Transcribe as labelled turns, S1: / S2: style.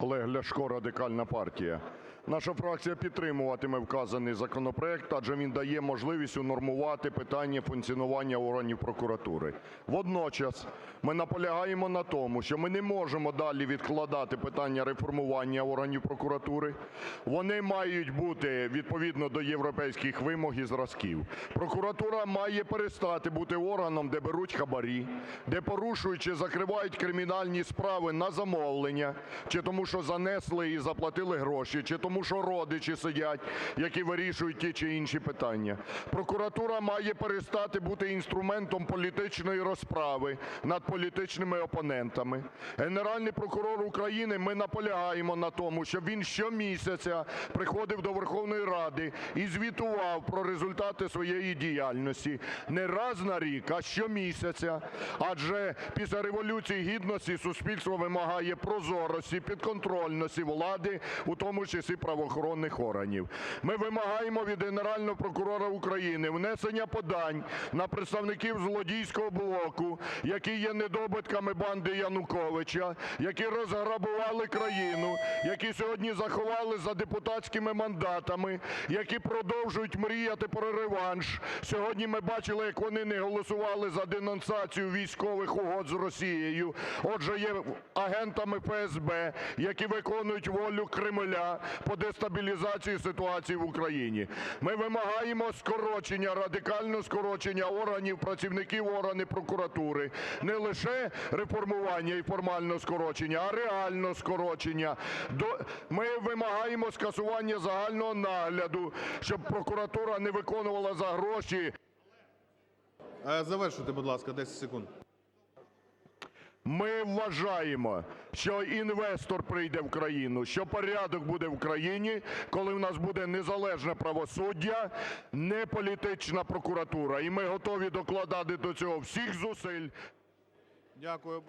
S1: Олег Ляшко, Радикальна партія. Наша фракція підтримуватиме вказаний законопроект, адже він дає можливість унормувати питання функціонування органів прокуратури. Водночас ми наполягаємо на тому, що ми не можемо далі відкладати питання реформування органів прокуратури. Вони мають бути відповідно до європейських вимог і зразків. Прокуратура має перестати бути органом, де беруть хабарі, де порушують чи закривають кримінальні справи на замовлення, чи тому що занесли і заплатили гроші, чи тому що родичі сидять, які вирішують ті чи інші питання. Прокуратура має перестати бути інструментом політичної розправи над політичними опонентами. Генеральний прокурор України, ми наполягаємо на тому, щоб він щомісяця приходив до Верховної Ради і звітував про результати своєї діяльності не раз на рік, а щомісяця. Адже після Революції Гідності суспільство вимагає прозорості, підконтрольності влади, у тому числі правоохоронних органів. Ми вимагаємо від Генерального прокурора України внесення подань на представників злодійського блоку, які є недобитками банди Януковича, які розграбували країну, які сьогодні заховали за депутатськими мандатами, які продовжують мріяти про реванш. Сьогодні ми бачили, як вони не голосували за денонсацію військових угод з Росією, отже, є агентами ФСБ, які виконують волю Кремля по дестабілізації ситуації в Україні. Ми вимагаємо скорочення, радикального скорочення органів, працівників органів прокуратури, не лише реформування і формального скорочення, а реального скорочення. Ми вимагаємо скасування загального нагляду, щоб прокуратура не виконувала за гроші
S2: Е, Завершуйте, будь ласка, 10 секунд.
S1: Ми вважаємо, що інвестор прийде в країну, що порядок буде в країні, коли в нас буде незалежне правосуддя, не політична прокуратура. І ми готові докладати до цього всіх зусиль.
S2: Дякую.